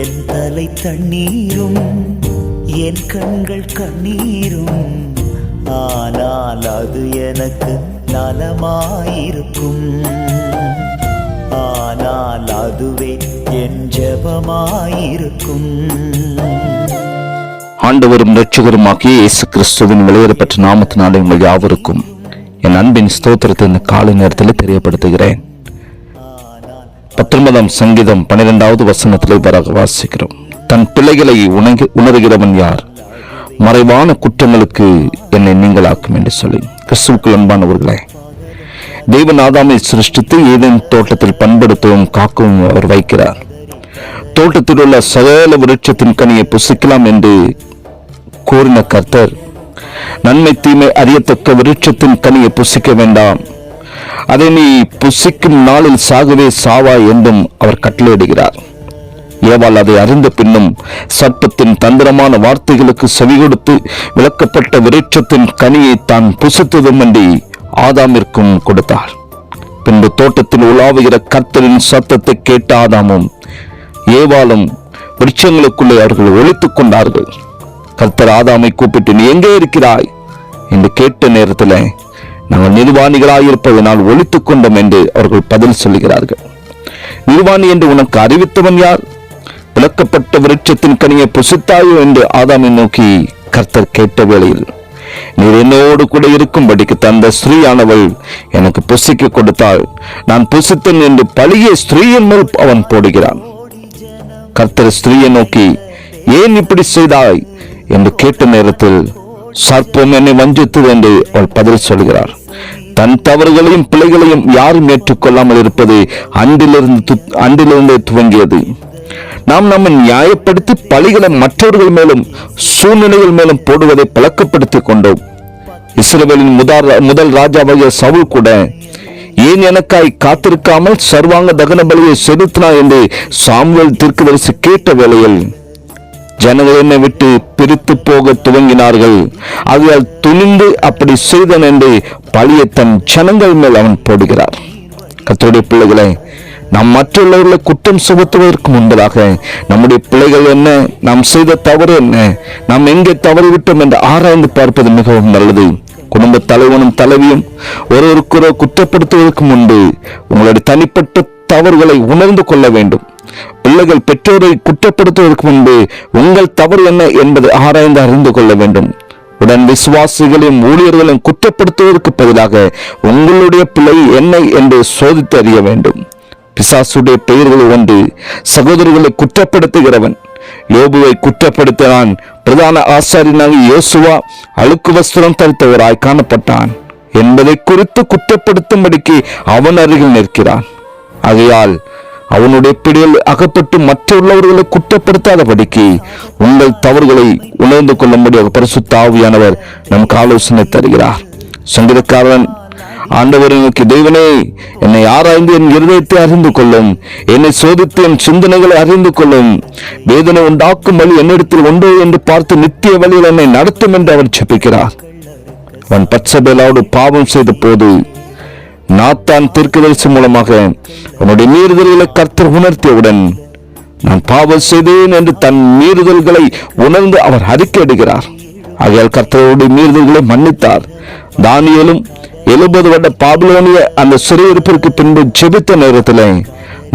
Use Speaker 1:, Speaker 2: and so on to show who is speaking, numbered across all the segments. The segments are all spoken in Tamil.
Speaker 1: என் தலை தண்ணீரும் என் கண்கள் கண்ணீரும். ஆனால் அது எனக்கு நலமாயிருக்கும். ஆனால் அதுவே என் ஜெபமாயிருக்கும்.
Speaker 2: ஆண்டவரும் ரட்சகருமாகிய இயேசு கிறிஸ்துவின் வெளியேறப்பட்ட நாமத்தினாலே உங்கள் யாவருக்கும் என் அன்பின் ஸ்தோத்திரத்தை இந்த காலை நேரத்தில் தெரியப்படுத்துகிறேன். பத்தொன்பதாம் சங்கீதம் பன்னிரெண்டாவது வசனத்தில் இவ்வாறாக வாசிக்கிறோம். தன் பிள்ளைகளை உணங்கி உணர்கிறவன் யார்? மறைவான குற்றங்களுக்கு என்னை நீங்களாக்கும் என்று சொல்லி. கிறிஸ்துவுக்கு அன்பானவர்களே தேவன் ஆதாமை சிருஷ்டித்து ஏதேன் தோட்டத்தில் பண்படுத்தவும் காக்கவும் அவர் வைக்கிறார். தோட்டத்தில் உள்ள சகல விருட்சத்தின் கனியை புசிக்கலாம் என்று கூறின கர்த்தர் நன்மை தீமை அறியத்தக்க விருட்சத்தின் கனியை புசிக்க வேண்டாம். அதை நீ புசிக்கும் நாளில் சாகவே சாவாய் என்றும் அவர் கட்டளையிடுகிறார். ஏவாள் அதை அறிந்த பின்னும் சர்ப்பத்தின் தந்திரமான வார்த்தைகளுக்கு செவி கொடுத்து விளக்கப்பட்ட விருட்சத்தின் கனியை தான் புசித்ததுமன்றி ஆதாமிற்கும் கொடுத்தார் பின்பு தோட்டத்தில் உலாவுகிற கர்த்தரின் சத்தத்தை கேட்ட ஆதாமும் ஏவாளும் விருட்சங்களுக்குள்ளே அவர்கள் ஒழித்துக் கொண்டார்கள். கர்த்தர் ஆதாமை கூப்பிட்டு நீ எங்கே இருக்கிறாய்? என்று கேட்ட நேரத்தில் நாங்கள் நிர்வாணிகளாய் இருப்பதனால் ஒழித்துக் கொண்டோம் என்று அவர்கள் பதில் சொல்லுகிறார்கள். நிர்வாணி என்று உனக்கு அறிவித்தவன் யார்? விளக்கப்பட்ட விருட்சத்தின் கனியை புசித்தாயோ என்று ஆதாமை நோக்கி கர்த்தர் கேட்ட வேளையில் நீர் என்னோடு கூட இருக்கும்படிக்கு தந்த ஸ்திரீயானவள் எனக்கு புசிக்க கொடுத்தாள். நான் புசித்தேன் என்று பழிய ஸ்ரீயின் மேல் அவன் போடுகிறான். கர்த்தர் ஸ்ரீயை நோக்கி ஏன் இப்படி செய்தாய்? என்று கேட்ட நேரத்தில் சர்ப்பம் என்னை வஞ்சித்தது என்று அவள் பதில் சொல்கிறார். தன் தவறுகளையும் பிழைகளையும் யாரும் ஏற்றுக்கொள்ளாமல் இருப்பது அன்றிலிருந்து து- அன்றிலிருந்தே துவங்கியது. நாம் நம்மை நியாயப்படுத்தி பழிகளை மற்றவர்கள் மேலும் சூழ்நிலைகள் மேலும் போடுவதை பழக்கப்படுத்திக் கொண்டோம். இஸ்ரேலின் முதல் முதல் ராஜாவாகிய சவுல் கூட ஏன் எனக்காய் காத்திருக்காமல் சர்வாங்க தகன பலியை செலுத்தினா என்று சாமுவேல் தீர்க்கதரிசி கேட்ட வேளையில் ஜனங்கள் என்னை விட்டு பிரித்து போக துவங்கினார்கள். ஆகையால் துணிந்து அப்படி செய்தன் என்று பழிய தன் ஜனங்கள் மேல் அவன் போடுகிறார். கத்தோடைய பிள்ளைகளை நாம் மற்றவர்களை குற்றம் சுமத்துவதற்கு முன்பதாக நம்முடைய பிள்ளைகள் என்ன நாம் செய்த தவறு என்ன நாம் எங்கே தவறிவிட்டோம் என்று ஆராய்ந்து பார்ப்பது மிகவும் நல்லது. குடும்ப தலைவனும் தலைவியும் ஒருவருக்கொரு குற்றப்படுத்துவதற்கு முன்பு உங்களுடைய தனிப்பட்ட தவறுகளை உணர்ந்து கொள்ள வேண்டும். பிள்ளைகள் பெற்றோரை குற்றப்படுத்துவதற்கு முன்பு உங்கள் தவறு என்ன என்பதை ஆராய்ந்து அறிந்து கொள்ள வேண்டும். உடன் விசுவாசிகளையும் ஊழியர்களையும் குற்றப்படுத்துவதற்கு பதிலாக உங்களுடைய பிள்ளை என்ன என்று சோதித்து அறிய வேண்டும். பிசாசுடைய பெயர்கள் ஒன்று சகோதரர்களை குற்றப்படுத்துகிறவன். யோபுவை குற்றப்படுத்தினான். பிரதான ஆசாரியனாக யோசுவா அழுக்கு வஸ்திரம் தரித்தவராய் காணப்பட்டான். என்பதை குறித்து குற்றப்படுத்தும்படிக்கு அவன் அருகில் நிற்கிறான். ஆகையால் அவனுடைய பிடியில் அகப்பட்டு மற்றவர்களை குற்றப்படுத்தாதபடிக்கு உங்கள் தவறுகளை உணர்ந்து கொள்ளும்படியாக பரிசுத்த ஆவியானவர் நமக்கு ஆலோசனை தருகிறார். சங்கீதக்காரன் ஆண்டவரை நோக்கி தெய்வனே என்னை ஆராய்ந்து என் இருதயத்தை அறிந்து கொள்ளும் என்னை சோதித்து என் சிந்தனைகளை அறிந்து கொள்ளும் வேதனை உண்டாக்கும் வழி என்னிடத்தில் உண்டோ என்று பார்த்து நித்திய வழியில் என்னை நடத்தும் என்று அவர் செப்பிக்கிறார் அவன் பச்சபேலாவோடு பாவம் செய்த போது நாத்தான் தீர்க்கதரிசி மூலமாக உன்னுடைய மீறுதல்களை கர்த்தர் உணர்த்தியவுடன் நான் பாவம் செய்தேன் என்று தன் மீறுதல்களை உணர்ந்து அவர் அறிக்கையிடுகிறார். ஆகையால் கர்த்தருடைய மீறுதல்களை மன்னித்தார். தானியலும் எழுபது வருட பாபிலோனிய அந்த சிறையிருப்பிற்கு பின்பு ஜெபித்த நேரத்தில்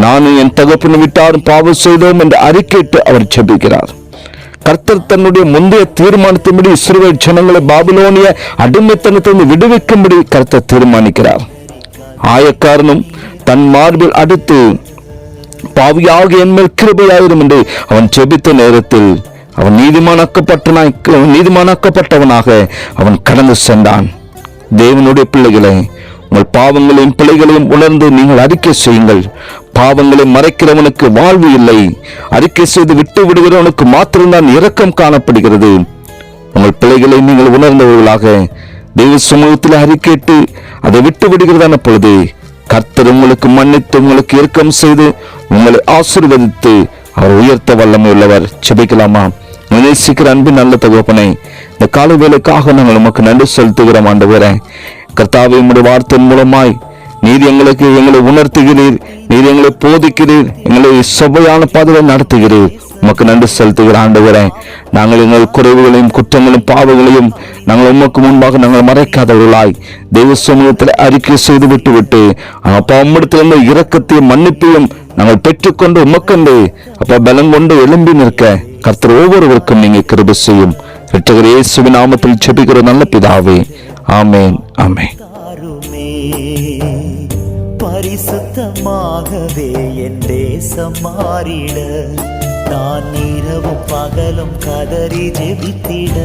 Speaker 2: நானும் என் தகப்பன் விட்டாரும் பாவம் செய்தோம் என்று அறிக்கையிட்டு அவர் ஜெபிக்கிறார். கர்த்தர் தன்னுடைய முந்தைய தீர்மானத்தின்படி சிறுவை ஜனங்களை பாபிலோனிய அடிமைத்தனத்திலிருந்து விடுவிக்கும்படி கர்த்தர் தீர்மானிக்கிறார். ஆயக்காரனும் தன் மார்பில் அடுத்து பாவியாக என் மேல் கிருபையாயிரும் என்று அவன் செபித்த நேரத்தில் அவன் நீதிமானாக்கப்பட்டன நீதிமானாக்கப்பட்டவனாக அவன் கடந்து சென்றான். தேவனுடைய பிள்ளைகளை உங்கள் பாவங்களையும் பிள்ளைகளையும் உணர்ந்து நீங்கள் அறிக்கை செய்யுங்கள். பாவங்களை மறைக்கிறவனுக்கு வாழ்வு இல்லை. அறிக்கை செய்து விட்டு விடுகிறவனுக்கு மாத்திரம்தான் இரக்கம் காணப்படுகிறது. உங்கள் பிள்ளைகளை நீங்கள் உணர்ந்தவர்களாக தேவ சமூகத்தில் அறிக்கையிட்டு அதை விட்டு விடுகிறதான பொழுது கர்த்தர் உங்களுக்கு மன்னித்து உங்களுக்கு இறக்கம் செய்து உங்களை ஆசீர்வதித்து அவர் உயர்த்த வல்லமை உள்ளவர் செபிக்கலாமா நேசிக்கிற அன்பின் நல்ல தகவப்பனை இந்த கால வேலைக்காக நாங்கள் உமக்கு நன்றி செலுத்துகிறோம் ஆண்டவரே. கர்த்தாவை உம்முடைய வார்த்தையின் மூலமாய் நீர் எங்களுக்கு எங்களை உணர்த்துகிறீர். நீர் எங்களை போதிக்கிறீர். எங்களை செவ்வையான பாதையை நடத்துகிறீர். உமக்கு நன்றி செலுத்துகிற ஆண்டவரே. நாங்கள் எங்கள் குறைவுகளையும் குற்றங்களையும் பாவங்களையும் நாங்கள் உமக்கு முன்பாக நாங்கள் மறைக்காதவர்களாய் தெய்வ சமூகத்தில் அறிக்கை செய்து விட்டு விட்டு அப்பா உம்மிடத்திலிருந்து இரக்கத்தையும் மன்னிப்பையும் நாங்கள் பெற்றுக்கொண்டு உமக்கண்டு அப்பா பலம் கொண்டு எழும்பி நிற்க கர்த்தர் ஒவ்வொருவருக்கும் நீங்கள் கிருப செய்யும். இரட்டகர் இயேசுவின் நாமத்தில் செபிக்கிற நல்ல பிதாவே. ஆமேன் ஆமேன்.
Speaker 1: பரிசுத்தமாகவே என் தேசம் மாறிட. நான் இரவும் பகலும் கதறி ஜெபித்திட.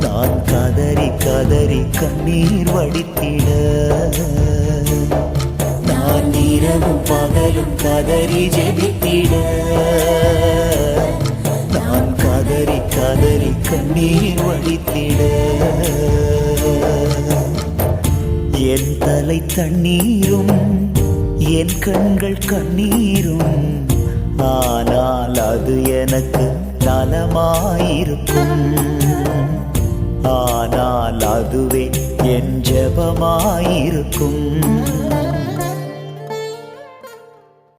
Speaker 1: நான் கதறி கதறி கண்ணீர் வடித்திட. நான் இரவும் பகலும் கதறி ஜெபித்திட. நான் கதறி கதறி கண்ணீர் வடித்திட. என் தலை தண்ணீரும் என் கண்கள் கண்ணீரும் ஆனால் அது எனக்கு நலமாயிருக்கும். ஆனால் அதுவே என் ஜபமாயிருக்கும்.